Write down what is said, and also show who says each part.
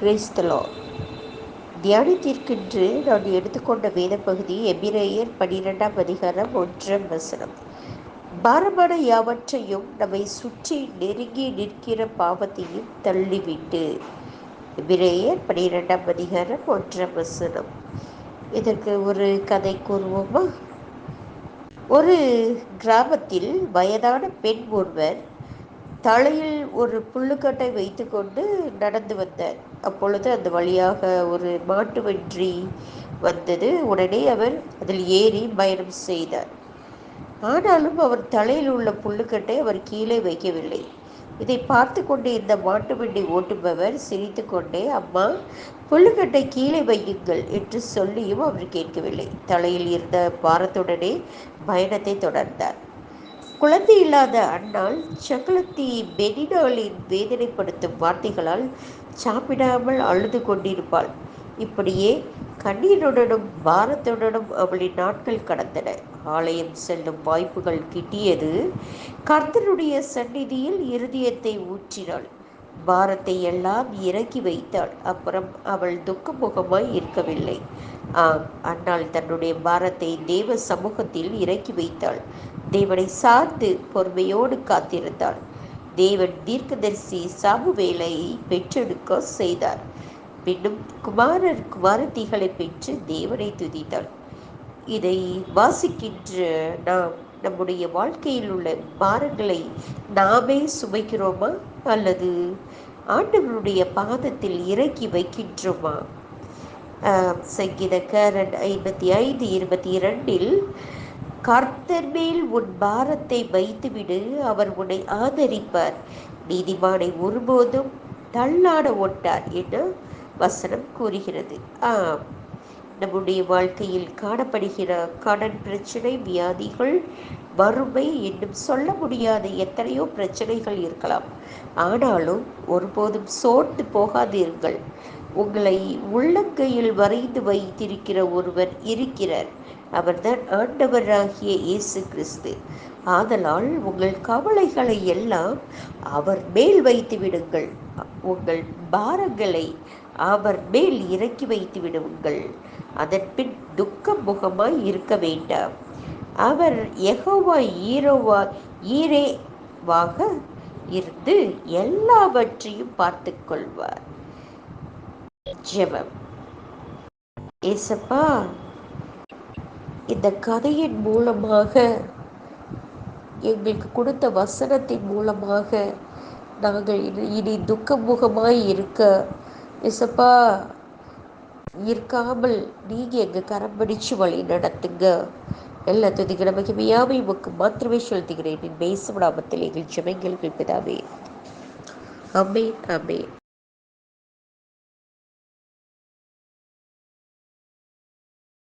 Speaker 1: கிறிஸ்தலோ தியானத்திற்கென்று நான் எடுத்துக்கொண்ட வேத பகுதி எபிரேயர் பனிரெண்டாம் அதிகாரம் ஒன்றாம் வசனம். பாரமான யாவற்றையும் நம்மை சுற்றி நெருங்கி நிற்கிற பாவத்தையும் தள்ளிவிட்டு. எபிரேயர் பனிரெண்டாம் அதிகாரம் ஒன்றாம் வசனம். இதற்கு ஒரு கதை கூறுவோமா? ஒரு கிராமத்தில் வயதான பெண் ஒருவர் தலையில் ஒரு புல்லுக்கட்டை வைத்துக்கொண்டு நடந்து வந்தார். அப்பொழுது அந்த வழியாக ஒரு மாட்டு வன்றி வந்தது. உடனே அவர் அதில் ஏறி பயணம் செய்தார். ஆனாலும் அவர் தலையில் உள்ள புல்லுக்கட்டை அவர் கீழே வைக்கவில்லை. இதை பார்த்து கொண்டு இந்த மாட்டு வண்டி ஓட்டுபவர் சிரித்து கொண்டே அம்மா புல்லுக்கட்டை கீழே வையுங்கள் என்று சொல்லியும் அவர் கேட்கவில்லை. தலையில் இருந்த பாரத்துடனே பயணத்தை தொடர்ந்தார். குழந்தை இல்லாத அண்ணால் சக்கலத்தி பெனினாலின் வேதனைப்படுத்தும் வார்த்தைகளால் சாப்பிடாமல் அழுது கொண்டிருப்பாள். இப்படியே கண்ணீருடனும் பாரத்துடனும் அவளின் நாட்கள் கடந்தன. ஆலயம் செல்லும் வாய்ப்புகள் கிட்டியது. கர்த்தனுடைய சந்நிதியில் இருதயத்தை ஊற்றினாள். பாரத்தை எல்லாம் இறக்கி வைத்தாள். அப்புறம் அவள் துக்கமுகமாய் இருக்கவில்லை. ஆம் அன்னாள் தன்னுடைய பாரத்தை தேவ சமூகத்தில் இறக்கி வைத்தாள். தேவனை சார்ந்து பொறுமையோடு காத்திருந்தாள். தேவன் தீர்க்கதரிசி சாமுவேலை பெற்றெடுக்க செய்தார். பின்னும் குமாரர் குமாரத்திகளை பெற்று தேவனை துதித்தாள். இதை வாசிக்கின்ற நாம் நம்முடைய வாழ்க்கையில் உள்ள பாரங்களை நாமே சுமைக்கிறோமா அல்லது ஆண்டவருடைய பாதத்தில் இறக்கி வைக்கின்றோமா? சங்கீதக்காரன் ஐம்பத்தி ஐந்து இருபத்தி இரண்டில் கர்த்தர் மேல் உன் பாரத்தை வைத்துவிடு அவர் உன்னை ஆதரிப்பார். நீதிமானை ஒருபோதும் தள்ளாட ஒட்டார் என வசனம் கூறுகிறது. ஆம். நம்முடைய வாழ்க்கையில் காணப்படுகிற கடன் பிரச்சனை வியாதிகள் வறுமை என்னும் சொல்ல முடியாத எத்தனையோ பிரச்சனைகள் இருக்கலாம். ஆனாலும் ஒருபோதும் சோர்ந்து போகாதீர்கள். உங்களை உள்ளங்கையில் வரைந்து வைத்திருக்கிற ஒருவர் இருக்கிறார். அவர்தான் ஆண்டவராகிய இயேசு கிறிஸ்து. ஆதலால் உங்கள் கவலைகளை எல்லாம் அவர் மேல் வைத்து விடுங்கள். உங்கள் பாரங்களை அவர் மேல் இறக்கி வைத்து விடுங்கள். அதன் பின் துக்க முகமாய் இருக்க வேண்டாம். அவர் எகோவா ஈரோவா ஈரேவாக இருந்து எல்லாவற்றையும் பார்த்து கொள்வார் ஜெபம். ஏசப்பா இந்த கதையின் மூலமாக எங்களுக்கு கொடுத்த வசனத்தின் மூலமாக நாங்கள் இனி துக்கமுகமாய் இருக்க எசப்பா இருக்காமல் நீங்கள் எங்கள் கரம் பிடிச்சு வழி நடத்துங்க. எல்லா துதிக்கிற மகிமையாவை உமக்கு மாத்திரமே செலுத்துகிறேன். என் பேசும் நாமத்தில் எங்கள் ஜெபங்கள் பிதாவே அமே அமே